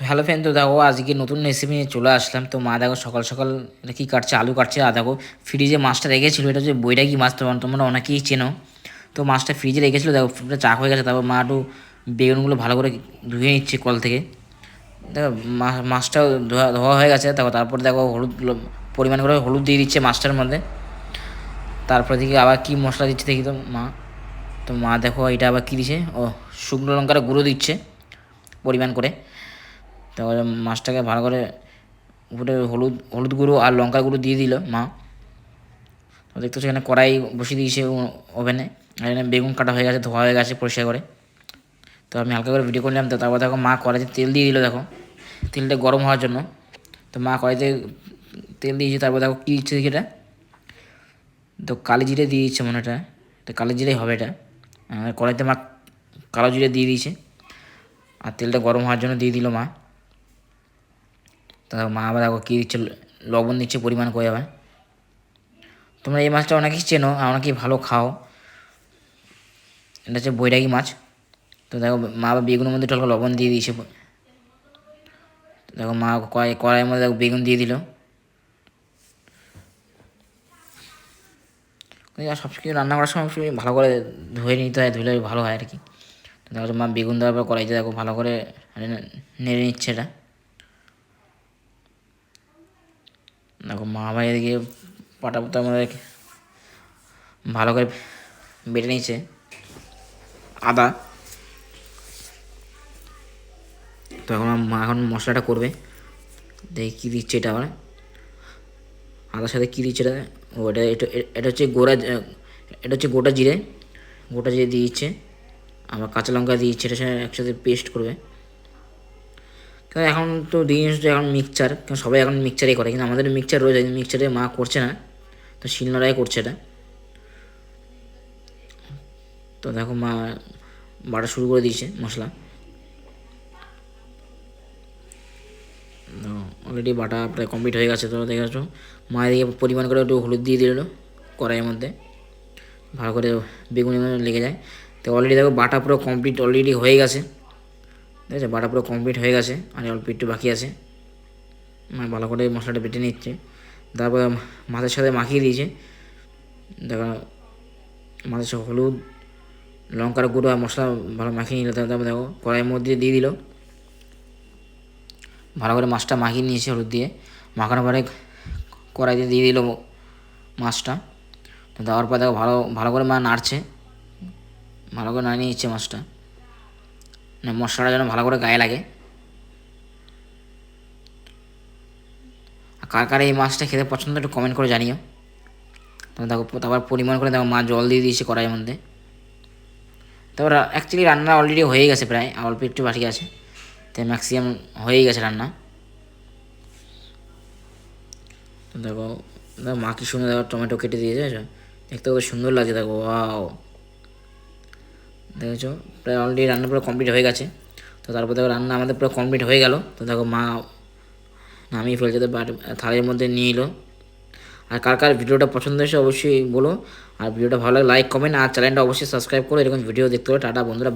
তো hello friend, তো দেখো আজকে নতুন রেসিপি নিয়ে চলে আসলাম। তো মা দেখো সকাল সকাল এটা কী কাটছে? আলু কাটছে। আর দেখো ফ্রিজে মাছটা রেখেছিল, এটা হচ্ছে বৈরাগী মাছ তো তোমরা অনেকেই চেনো। তো মাছটা ফ্রিজে রেখেছিলো, দেখো চাক হয়ে গেছে। তারপর মা একটু বেগুনগুলো ভালো করে ধুয়ে নিচ্ছে কল থেকে। দেখো মাছটাও ধোয়া ধোয়া হয়ে গেছে। দেখো তারপর দেখো হলুদ পরিমাণ করে হলুদ দিয়ে দিচ্ছে মাছটার মধ্যে। তারপর দেখি আবার কী মশলা দিচ্ছে দেখি তো মা। তো মা দেখো এটা আবার কী দিচ্ছে ও শুকনো লঙ্কার গুঁড়ো দিচ্ছে পরিমাণ করে। তারপরে মাছটাকে ভালো করে উপরে হলুদ হলুদ গুঁড়ো আর লঙ্কা গুঁড়ো দিয়ে দিল মা। দেখতে এখানে কড়াই বসিয়ে দিয়েছে ওভেনে। আর এখানে বেগুন কাটা হয়ে গেছে, ধোয়া হয়ে গেছে পরিষ্কার করে। তো আমি হালকা করে ভিডিও করলাম, তো তারপর দেখো মা কড়াইতে তেল দিয়ে দিল দেখো। তেলটা গরম হওয়ার জন্য। তো মা কড়াইতে তেল দিয়েছে, তারপর দেখো কী দিচ্ছে দেখি এটা। তো কালি জিরে দিয়ে দিচ্ছে মনে হয় তো কালি জিরেই হবে এটা। কড়াইতে মা কালো জিরে দিয়ে দিয়েছে। আর তেলটা গরম হওয়ার জন্য দিয়ে দিল মা। তা মা আবার দেখো কী দিচ্ছে? লবণ দিচ্ছে পরিমাণ করে আবার। তোমরা এই মাছটা অনেকেই চেনো অনেকেই ভালো খাও। এটা হচ্ছে বৈরাগী মাছ। তো দেখো, মা আবার বেগুনের মধ্যে টলকা লবণ দিয়ে দিয়েছে। দেখো মা কড়াই, কড়াইয়ের মধ্যে দেখো বেগুন দিয়ে দিল। সব কিছু রান্না করার সময় ভালো করে ধুয়ে নিতে হয়, ধুলে ভালো হয় আর কি। দেখো মা বেগুন দেওয়ার পর কড়াইতে দেখো ভালো করে নেড়ে নিচ্ছে এটা। দেখো মা ভাই এদিকে পাটা পাতা মধ্যে ভালো করে বেটে নিয়েছে। আদা। তো এখন মা এখন মশলাটা করবে। দেখি কী দিচ্ছে এটা আবার। আদার সাথে কী দিচ্ছে এটা? ও, এটা এটা হচ্ছে গোড়া, এটা হচ্ছে গোটা জিরে। গোটা জিরে দিয়ে দিচ্ছে। আবার কাঁচা লঙ্কা দিচ্ছে, এটা সাথে একসাথে পেস্ট করবে। কারণ এখন তো দিন এখন মিক্সচার কারণ সবাই এখন মিক্সচারই করে, কিন্তু আমাদের মিক্সচার রয়েছে মিক্সচারে মা করছে না, তো শিলনোড়াই করছে এটা। তো দেখো মা বাটা শুরু করে দিয়েছে মশলা। অলরেডি বাটা প্রায় কমপ্লিট হয়ে গেছে, তো দেখে যাচ্ছ মা এদিকে পরিমাণ করে একটু হলুদ দিয়ে দিল কড়াইয়ের মধ্যে, ভালো করে বেগুনের লেগে যায়। তো অলরেডি দেখো বাটা পুরো কমপ্লিট অলরেডি হয়ে গেছে। ঠিক আছে, বাটা পুরো কমপ্লিট হয়ে গেছে, আর অল্প একটু বাকি আছে। মানে ভালো করে মশলাটা বেটে নিচ্ছে। তারপর মাছের সাথে মাখিয়ে দিয়েছে। দেখো, মাছের সাথে হলুদ, লঙ্কার গুঁড়ো আর মশলা ভালো মাখিয়ে নিল। তারপর দেখো কড়াইয়ের মধ্যে দিয়ে দিল। ভালো করে মাছটা মাখিয়ে নিয়েছে হলুদ দিয়ে। মাখানোর পরে কড়াইতে দিয়ে দিল মাছটা। তো দেওয়ার পর দেখো, ভালো ভালো করে মা নাড়ছে। ভালো করে নাড়িয়ে নিচ্ছে মাছটা। মানে মশলাটা যেন ভালো করে গায়ে লাগে। কার কার এই মাছটা খেতে পছন্দ একটু কমেন্ট করে জানিও। তো দেখো, তারপর পরিমাণ করে দেখো, মা জল দিয়ে দিয়েছে কড়াইয়ের মধ্যে। তারপর অ্যাকচুয়ালি রান্না অলরেডি হয়ে গেছে প্রায় অল্প একটু বাকি আছে। তাই ম্যাক্সিমাম হয়েই গেছে রান্না। দেখো দেখো মা কি সুন্দর টমেটো কেটে দিয়েছে, দেখতে কত সুন্দর লাগছে, দেখো ওয়াও দেখেছ? প্রায় অলরেডি রান্না পুরো কমপ্লিট হয়ে গেছে। তো তারপর দেখো রান্না আমাদের পুরো কমপ্লিট হয়ে গেল। তো দেখো মা নামিয়ে ফেলছে, তো থালের মধ্যে নিয়ে এলো। আর কার কার ভিডিওটা পছন্দ হয়েছে অবশ্যই বলো। আর ভিডিওটা ভালো লাগে লাইক কমেন্ট আর চ্যানেলটা অবশ্যই সাবস্ক্রাইব করো। এরকম ভিডিও দেখতে হবে টাটা বন্ধুরা